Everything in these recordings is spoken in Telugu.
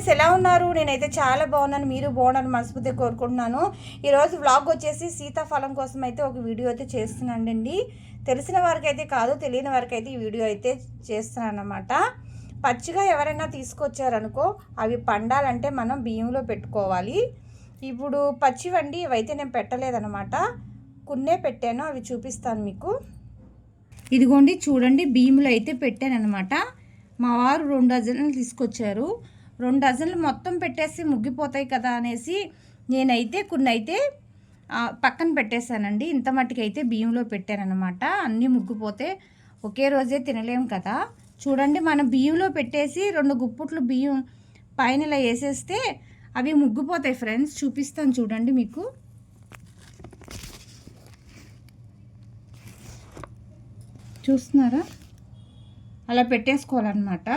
ఫ్రెండ్స్ ఎలా ఉన్నారు? నేనైతే చాలా బాగున్నాను. మీరు బాగున్నారు మనస్ఫూర్తిగా కోరుకుంటున్నాను. ఈరోజు వ్లాగ్ వచ్చేసి సీతాఫలం కోసం అయితే ఒక వీడియో అయితే చేస్తున్నానండి. తెలిసిన వారికి అయితే కాదు తెలియని వారికి అయితే ఈ వీడియో అయితే చేస్తున్నాను అనమాట పచ్చిగా ఎవరైనా తీసుకొచ్చారనుకో అవి పండాలంటే మనం బియ్యంలో పెట్టుకోవాలి. ఇప్పుడు పచ్చివండి ఇవైతే నేను పెట్టలేదనమాట కున్నే పెట్టాను అవి చూపిస్తాను మీకు. ఇదిగోండి చూడండి బియ్యంలో అయితే పెట్టాను అనమాట మా వారు రెండు డజన్లు తీసుకొచ్చారు. రెండు డజన్లు మొత్తం పెట్టేసి ముగ్గిపోతాయి కదా అనేసి నేనైతే కొన్ని అయితే పక్కన పెట్టేశానండి. ఇంత మట్టికి అయితే బియ్యంలో పెట్టానమాట అన్నీ ముగ్గిపోతే ఒకే రోజే తినలేం కదా. చూడండి మనం బియ్యంలో పెట్టేసి రెండు గుప్పుట్లు బియ్యం పైన ఇలా వేసేస్తే అవి ముగ్గిపోతాయి ఫ్రెండ్స్. చూపిస్తాను చూడండి మీకు. చూస్తున్నారా? అలా పెట్టేసుకోవాలన్నమాట.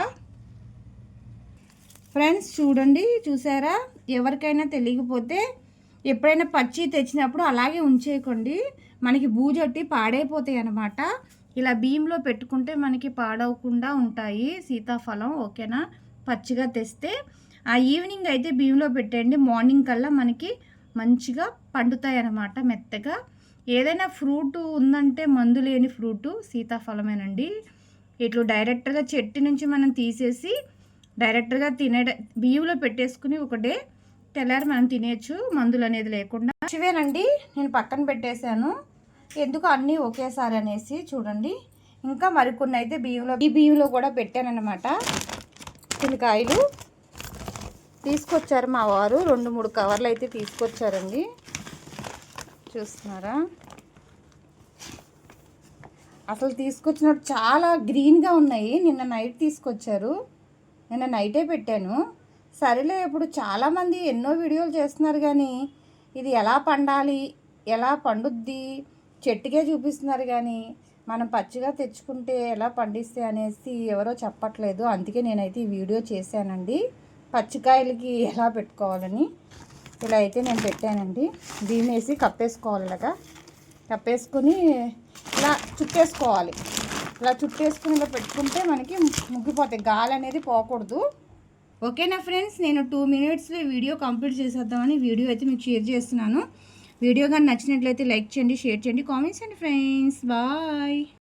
ఫ్రెండ్స్ చూడండి చూసారా? ఎవరికైనా తెలియకపోతే ఎప్పుడైనా పచ్చి తెచ్చినప్పుడు అలాగే ఉంచేయకండి. మనకి బూజొట్టి పాడైపోతాయి అన్నమాట. ఇలా బియ్యంలో పెట్టుకుంటే మనకి పాడవకుండా ఉంటాయి సీతాఫలం ఓకేనా? పచ్చిగా తెస్తే ఆ ఈవినింగ్ అయితే బియ్యంలో పెట్టండి మార్నింగ్ కల్లా మనకి మంచిగా పండుతాయి అన్నమాట మెత్తగా. ఏదైనా ఫ్రూట్ ఉందంటే మందు లేని ఫ్రూటు సీతాఫలమేనండి. ఇట్లు డైరెక్ట్గా చెట్టు నుంచి మనం తీసేసి డైరెక్ట్గా తినే బియ్యంలో పెట్టేసుకుని ఒకటే తెల్లారి మనం తినేయచ్చు మందులు అనేది లేకుండా. చివేనండి నేను పక్కన పెట్టేశాను. ఎందుకు అన్నీ ఒకేసారి అనేసి చూడండి. ఇంకా మరికొన్ని అయితే బియ్యంలో ఈ బియ్యంలో కూడా పెట్టానన్నమాట. పిల్లకాయలు తీసుకొచ్చారు మా వారు. రెండు మూడు కవర్లు అయితే తీసుకొచ్చారండి. చూస్తున్నారా? అసలు తీసుకొచ్చినప్పుడు చాలా గ్రీన్గా ఉన్నాయి. నిన్న నైట్ తీసుకొచ్చారు. నిన్న నైటే పెట్టాను. సరేలే ఇప్పుడు చాలామంది ఎన్నో వీడియోలు చేస్తున్నారు కానీ ఇది ఎలా పండాలి ఎలా పండుద్ది చెట్టుకే చూపిస్తున్నారు కానీ మనం పచ్చిగా తెచ్చుకుంటే ఎలా పండిస్తే అనేసి ఎవరో చెప్పట్లేదు. అందుకే నేనైతే ఈ వీడియో చేశానండి. పచ్చికాయలకి ఎలా పెట్టుకోవాలని ఇలా అయితే నేను పెట్టానండి. దీన్ని వేసి కప్పేసుకోవాలి ఇలాగా కప్పేసుకొని ఇలా చుట్టేసుకోవాలి. ఇలా చుట్టేసుకుని ఇలా పెట్టుకుంటే మనకి ముగ్గిపోతాయి. గాలి అనేది పోకూడదు. ఓకేనా ఫ్రెండ్స్? నేను టూ మినిట్స్లో వీడియో కంప్లీట్ చేసేద్దామని వీడియో అయితే మీకు షేర్ చేస్తున్నాను. వీడియో కానీ నచ్చినట్లయితే లైక్ చేయండి షేర్ చేయండి కామెంట్స్ అండి ఫ్రెండ్స్. బాయ్.